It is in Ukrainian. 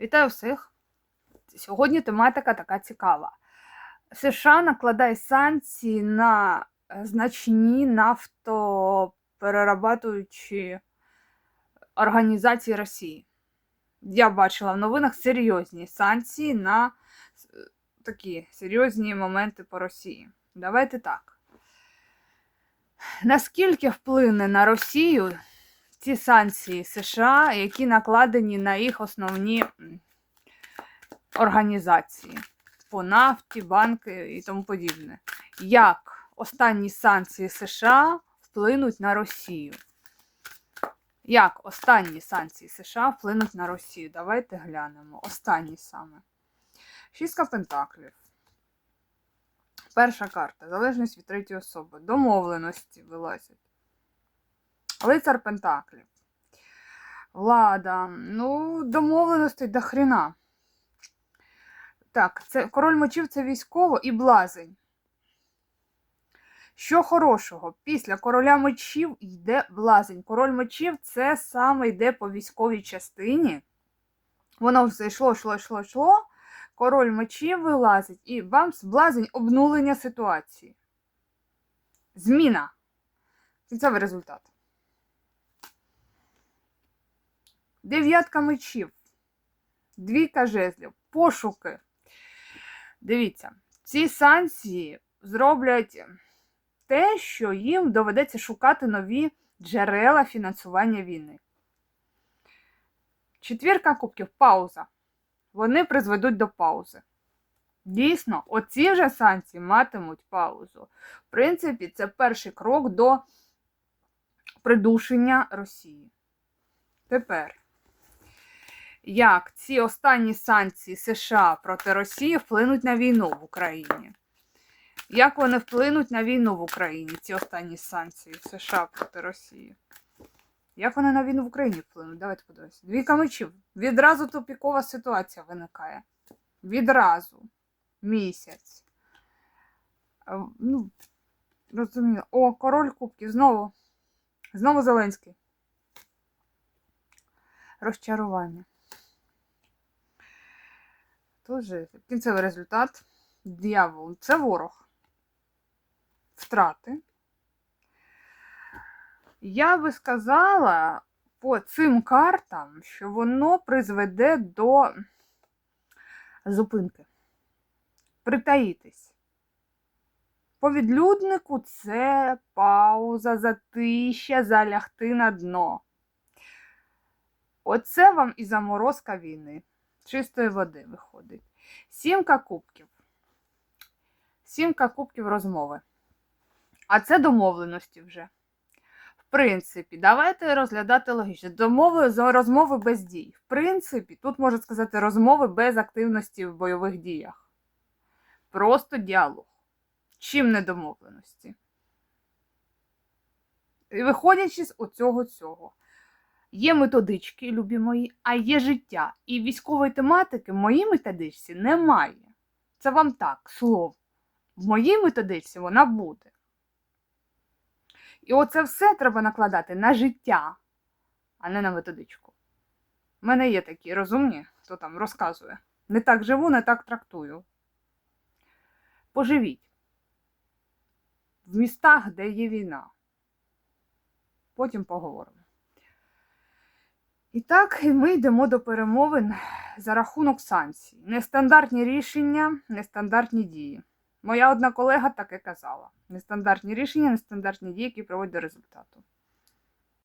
Вітаю всіх! Сьогодні тематика така цікава. США накладає санкції на е, значні нафтоперерабатуючі організації Росії. Я бачила в новинах серйозні санкції на е, такі серйозні моменти по Росії. Давайте так. Наскільки вплине на Росію ці санкції США, які накладені на їх основні організації по нафті, банки і тому подібне. Як останні санкції США вплинуть на Росію? Як останні санкції США вплинуть на Росію? Давайте глянемо. Останні саме. Шістка пентаклів. Перша карта. Залежність від третьої особи. Домовленості вилазять. Лицар Пентаклів. Влада. Ну, домовленостей до хрена. Так, це король мечів це військово і блазень. Що хорошого? Після короля мечів йде блазень. Король мечів це саме йде по військовій частині. Воно все йшло, йшло, йшло, йшло. Король мечів вилазить, і бамс, блазень обнулення ситуації. Зміна. Кінцевий результат. Дев'ятка мечів. Двійка жезлів. Пошуки. Дивіться, ці санкції зроблять те, що їм доведеться шукати нові джерела фінансування війни. Четвірка кубків пауза. Вони призведуть до паузи. Дійсно, оці вже санкції матимуть паузу. В принципі, це перший крок до придушення Росії. Тепер, як ці останні санкції США проти Росії вплинуть на війну в Україні? Як вони вплинуть на війну в Україні, ці останні санкції США проти Росії? Як вони на війну в Україні вплинуть? Давайте подивимося. Двійка мечів. Відразу тупікова ситуація виникає. Відразу. Місяць. Е, Ну, розумію. О, король кубків. Знову. Знову Зеленський. Розчарування. Же кінцевий результат. Дьявол. Це ворог. Втрати. Я би сказала по цим картам, що воно призведе до зупинки. Притаїтись. По відлюднику це пауза, затища, залягти на дно. Оце вам і заморозка війни. Чистої води виходить. Сімка кубків. Сімка кубків розмови. А це домовленості вже. В принципі, давайте розглядати логічно. Домови розмови без дій. В принципі, тут можна сказати розмови без активності в бойових діях. Просто діалог. Чим не домовленості? І виходячи з оцього цього. Є методички, любі мої, а є життя. І військової тематики в моїй методичці немає. Це вам так, слово. В моїй методичці вона буде. І оце все треба накладати на життя, а не на методичку. У мене є такі розумні, хто там розказує. Не так живу, не так трактую. Поживіть в містах, де є війна. Потім поговоримо. І так, ми йдемо до перемовин за рахунок санкцій. Нестандартні рішення, нестандартні дії. Моя одна колега так і казала: нестандартні рішення, нестандартні дії, які приводять до результату.